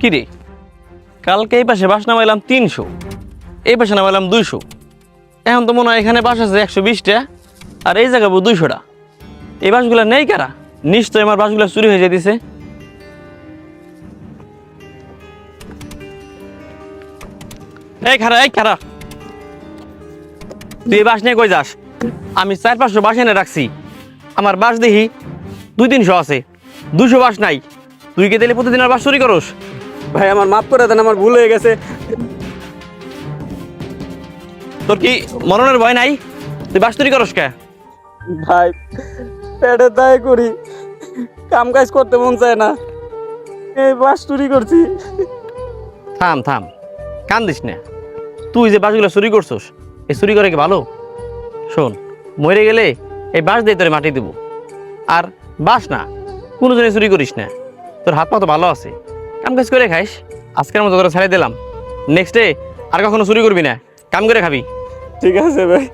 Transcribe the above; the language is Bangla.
কি রে কালকে এই পাশে বাস নামাইলাম তিনশো, এই পাশে নামাইলাম দুইশো। এখন তো মনে হয় এখানে বাস আছে একশো বিশটা, আর এই জায়গা দুইশোটা। এই বাসগুলো নেই কারা? নিশ্চয় আমার বাসগুলো চুরি হয়ে যেতেছে এই খারা এই খারা। তুই বাস নিয়ে কই যাস? আমি চার পাঁচশো বাস এনে রাখছি। আমার বাস দেখি দুই তিনশো আছে। দুশো বাস নাই। তুই কে দিলে প্রতিদিন আর বাস চুরি করস? ভাই আমার মাফ করে দেন আমার ভুল হয়ে গেছে। তোর কি মরণের ভয় নাই? তুই বাস চুরি করস কে? ভাই পেটে দায় করি। কাম কাজ করতে মন চায় না। এই বাস চুরি করছি। থাম থাম। কান্দিস না। তুই যে বাসগুলো চুরি করছস এই চুরি করে কি ভালো? শোন মরে গেলে এই বাস দিয়ে তোরে মাটি দিব। আর বাস না কোনো জনে চুরি করিস না। তোর হাত পা তো ভালো আছে। কাম কাজ করে খাইস? আজকের মতো করে ছাড়াই দিলাম। নেক্সট ডে আর কখনো চুরি করবি না। কাম করে খাবি। ঠিক আছে ভাই।